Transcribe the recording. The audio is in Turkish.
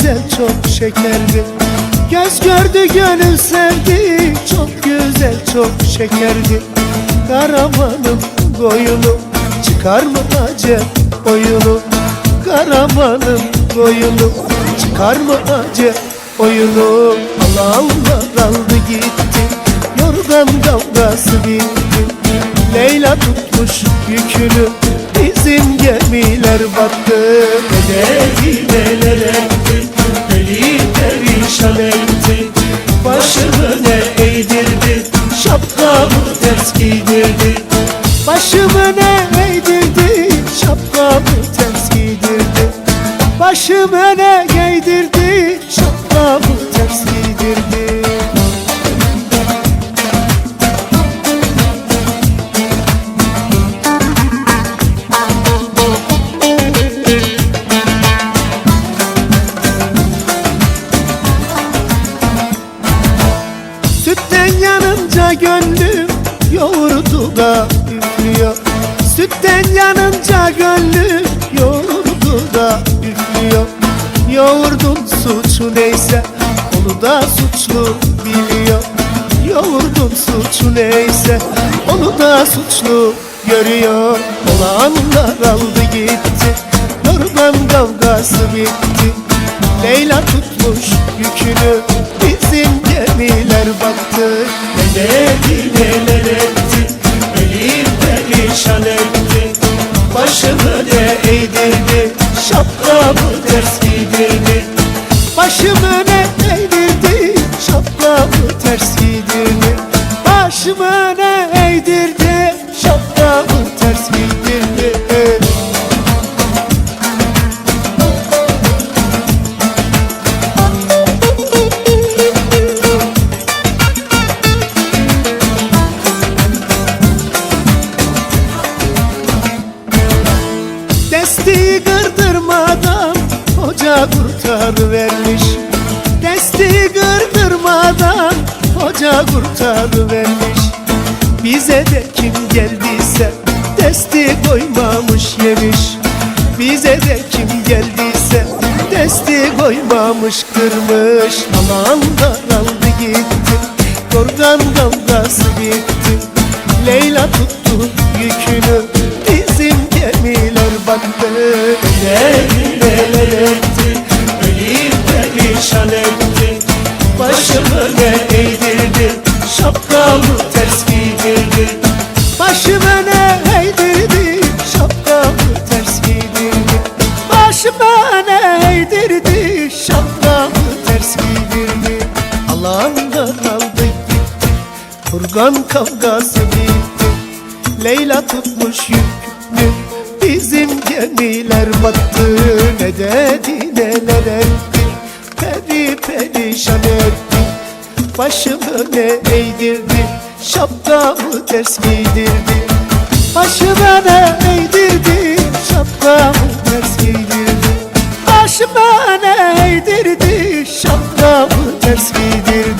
güzel çok şekerdi Göz gördü gönül sevdi. Çok güzel çok şekerdi Karamanın boyunu Çıkar mı acep oyunu? Karamanın boyunu Çıkar mı acep oyunu? Allah Allah aldı gitti. Yorgan kavgası bitti. Leyla tutmuş yükünü gemiler battı. Dedi neler etti Beni perişan etti. Başımı ne eğdirdi? Şapkamı ters giydirdi. Başımı ne eğdirdi? Şapkamı ters giydirdi. Başımı ne gönlüm yoğurdu da üflüyor. Sütten yanınca gönlüm yoğurdu da üflüyor. Yoğurdun suçu neyse onu da suçlu biliyor. Yoğurdun suçu neyse onu da suçlu görüyor. Olanlar aldı gitti Yorgan kavgası bitti. Leyla tutmuş yükünü Bizim gemiler battı. Ne dedi neler etti Beni perişan etti. Başımı ne eğdirdi. Şapkamı ters giydirdi. Başımı ne eğdirdi? Şapkamı ters giydirdi. Başımı Desteği kırdırmadan hoca kurtar vermiş. Desteği kırdırmadan hoca kurtar vermiş. Bize de kim geldiyse desteği koymamış yemiş. Bize de kim geldiyse desteği koymamış kırmış. Alanlar aldı gitti Yorgan kavgası bitti. Leyla tuttu battı Neler etti Beni perişan etti Başımı Şapkamı ters giydirdi. Başımı ne Şapkamı ters giydirdi Başıma ne Şapkamı ters giydirdi. Allah'ından aldı gitti Kurgan kavgası bitti. Leyla tutmuş yükünü Bizim gemiler battı Ne dedi neler etti? Peri perişan etti Başımı ne eğdirdi? Şapkamı ters giydirdi. Başıma ne eğdirdi? Şapkamı ters giydirdi. Başıma ne eğdirdi? Şapkamı ters giydirdi